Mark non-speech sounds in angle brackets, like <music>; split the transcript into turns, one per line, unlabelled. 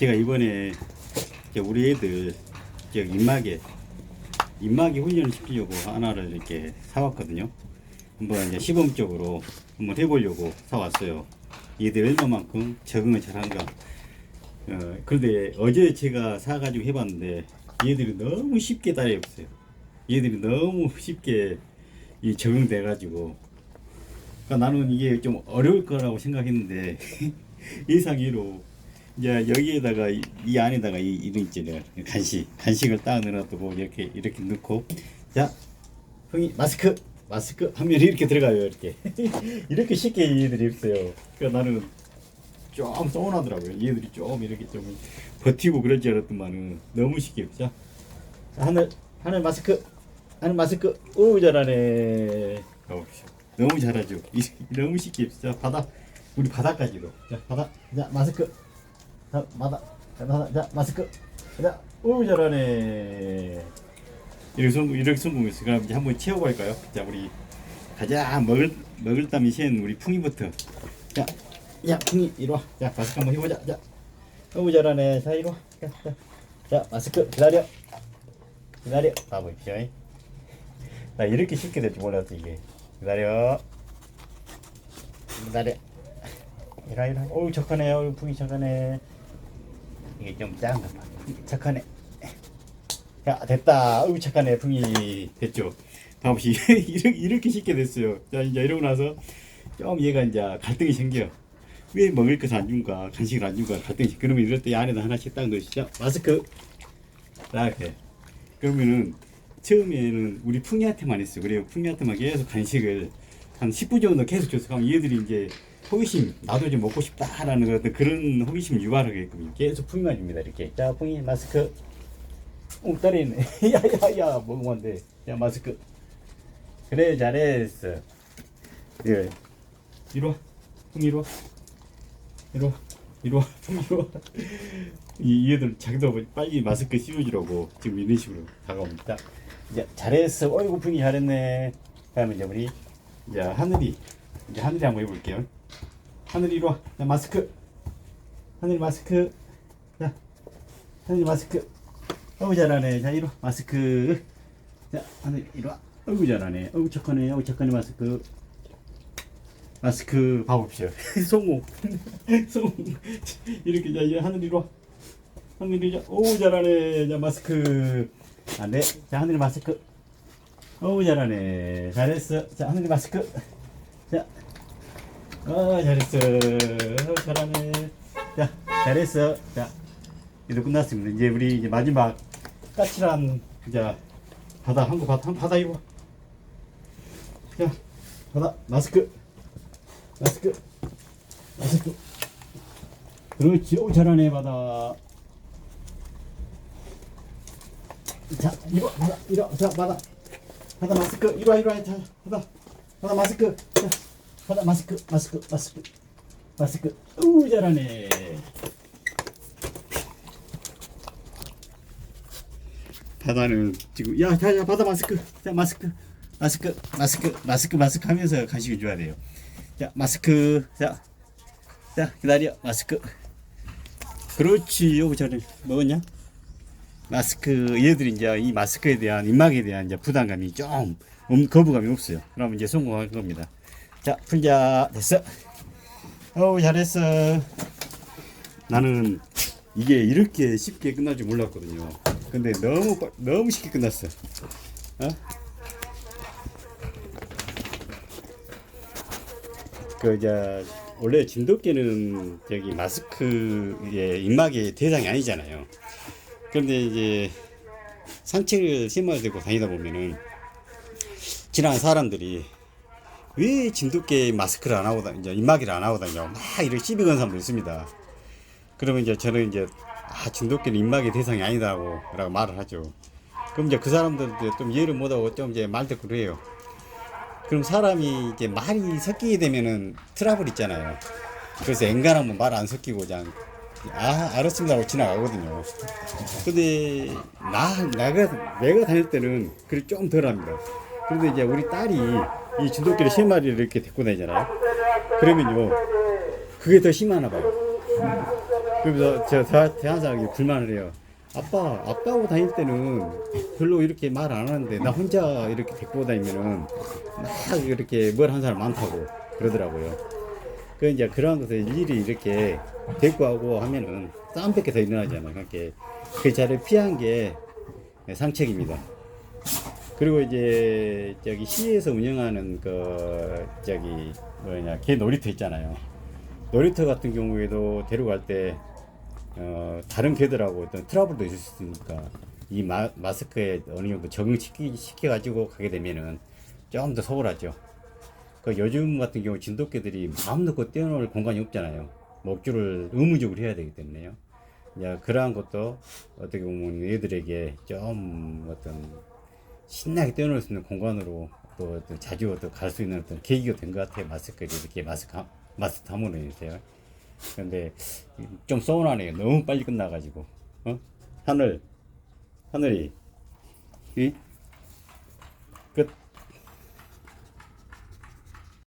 제가 이번에 우리 애들 저 입마개 입마개 훈련을 시키려고 하나를 이렇게 사왔거든요. 한번 이제 시범적으로 한번 해보려고 사왔어요. 얘들 얼마만큼 적응을 잘한가. 어, 그런데 어제 제가 사가지고 해봤는데 얘들이 너무 쉽게 따라해봤어요. 얘들이 너무 쉽게 이 적응돼가지고 그러니까 나는 이게 좀 어려울 거라고 생각했는데 <laughs> 예상외로 이제 여기에다가 이, 이 안에다가 이 이런 있잖아요 간식. 간식을 딱 넣어두고 이렇게 이렇게 넣고. 자 형이 마스크 마스크 하면 이렇게 들어가요 이렇게. <laughs> 이렇게 쉽게 얘들이 없어요. 그러니까 나는 좀 서운하더라고요. 얘들이 좀 이렇게 좀 버티고 그럴 줄 알았더만은 너무 쉽게 자 자, 하늘 하늘 마스크 하늘 마스크. 오 잘하네. 너무 잘하죠. 이, <laughs> 너무 쉽게 자 바다. 우리 바다까지도. 자 바다. 자 마스크 자 바다 자 바다 자 마스크 자 오 잘하네 이렇게 성공 이렇게 성공했어 그럼 이제 한번 채워볼까요 자 우리 가자 먹을 먹을 땀이 센 우리 풍이부터 자 야, 풍이 이리 와. 자, 마스크 한번 해보자. 자, 너무 잘하네. 자, 이리 와. 자, 자, 자, 마스크 기다려. 기다려. 봐보십시오. 나 이렇게 쉽게 될 줄 몰랐어 이게. 기다려. 기다려. 이라 이라. 어우 착하네. 어우 풍이 착하네. 이게 좀 작은가 봐. 착하네. 야 됐다. 어우 착하네. 풍이 됐죠. 봐보시 <laughs> 이렇게 이렇게 쉽게 됐어요. 자 이제 이러고 나서 좀 얘가 이제 갈등이 생겨. 왜 먹을 것을 안 준가 간식을 안 준가 갈등이 생겨. 그러면 이럴 때 안에다 하나씩 딱 넣으시죠. 마스크. 이렇게. 그러면은 처음에는 우리 풍이한테만 했어. 그래요. 풍이한테만 계속 간식을 한 10분 정도 계속 줬어. 그럼 얘들이 이제 호기심, 나도 좀 먹고 싶다라는 어떤 그런 호기심을 유발하게끔 계속 풍이만 줍니다. 이렇게. 자, 풍이 마스크. 오, 딸이 있네. <laughs> 야, 야, 야, 먹으면 안 돼. 야, 마스크. 그래, 잘했어. 예. 이리 와. 풍이 이리 와. 이리 와. 이리 와. 풍이 이리 와. <laughs> 이 얘들 자기도 빨리 마스크 씌워주라고 지금 이런 식으로 다가옵니다. 이제 잘했어. 어이구 풍이 잘했네. 다음에 이제 우리 이제 하늘이 이제 하늘이 한번 해볼게요. 하늘이 이리 와. 자, 마스크. 하늘이 마스크. 자, 하늘이 마스크. 어우 잘하네. 자 와. 마스크. 자 하늘 이리 와. 어우 잘하네. 어우 착하네. 어우 착하네 마스크. 마스크 봐봅시오. 성공. 성공. 이렇게 자 이제 하늘 이리 와. 하늘 이리 와. 어우 잘하네. 자 마스크. 안 돼. 자 하늘 마스크. 어우 잘하네. 잘했어. 자 하늘 마스크. 자. 아 잘했어. 잘하네. 자 잘했어. 자 이제 끝났습니다. 이제 우리 이제 마지막 까칠한 이제 바다 한국 바다 한 바다 이거. 자 바다 마스크 마스크 마스크. 그렇지. 오 잘하네 바다. 자 이거 바다 이거 자 바다 바다 마스크 이리 와 이리 와 자, 바다 바다 마스크 자 바다 마스크 마스크 마스크 마스크. 오 잘하네. 바다는 지금 야, 자, 자, 바다 마스크, 자, 마스크, 마스크, 마스크, 마스크, 마스크 하면서 간식을 줘야 돼요. 자, 마스크, 자, 자, 기다려, 마스크. 그렇지, 요거 잘해. 먹었냐? 마스크, 얘들이 이제 이 마스크에 대한 입막에 대한 이제 부담감이 좀 음, 거부감이 없어요. 그러면 이제 성공할 겁니다. 자, 풀자, 됐어. 어우, 잘했어. 나는 이게 이렇게 쉽게 끝날 줄 몰랐거든요. 근데 너무 빠- 너무 쉽게 끝났어. 어? 그 이제 원래 진돗개는 저기 마스크의 입막의 대상이 아니잖아요. 그런데 이제 산책을 신발 들고 다니다 보면은 지나간 사람들이 왜 진돗개 마스크를 안 하고 다 이제 입막이를 안 하고 다니냐고 막 이렇게 시비 거는 사람도 있습니다. 그러면 이제 저는 이제 아 중독계는 입막의 대상이 아니다고 라고 말을 하죠. 그럼 이제 그 사람들도 좀 이해를 못하고 좀 이제 말대꾸 그래요. 그럼 사람이 이제 말이 섞이게 되면은 트러블 있잖아요. 그래서 엔간하면 말 안 섞이고 그냥 아 알았습니다 하고 지나가거든요. 근데 나 내가 내가 다닐 때는 그리 좀 덜합니다. 그런데 이제 우리 딸이 이 진돗개를 세 마리를 이렇게 데리고 다니잖아요. 그러면요 그게 더 심하나 봐요. 그래서 제가 이렇게 불만을 해요. 아빠, 아빠하고 다닐 때는 별로 이렇게 말 안 하는데 나 혼자 이렇게 데리고 다니면은 막 이렇게 뭘 한 사람 많다고 그러더라고요. 그 이제 그러한 것을 일일이 이렇게 데리고 하고 하면은 싸움 밖에 더 일어나잖아요. 그러니까 그 자리를 피한 게 상책입니다. 그리고 이제 저기 시에서 운영하는 그 저기 뭐냐 개 놀이터 있잖아요. 놀이터 같은 경우에도 데려갈 때 어, 다른 개들하고 어떤 트러블도 있을 수 있으니까 이 마, 마스크에 어느 정도 적응시키 시켜 가지고 가게 되면은 좀 더 소홀하죠. 그 요즘 같은 경우 진돗개들이 마음 놓고 뛰어놀 공간이 없잖아요. 목줄을 의무적으로 해야 되기 때문에요. 그러한 것도 어떻게 보면 얘들에게 좀 어떤 신나게 뛰어놀 수 있는 공간으로 또 어떤 자주 또 갈 수 있는 어떤 계기가 된 것 같아요. 마스크를 이렇게 마스크 함- 마스크 함으로 인해서요. 근데 좀 서운하네요. 너무 빨리 끝나가지고 어? 하늘 하늘이 이 끝.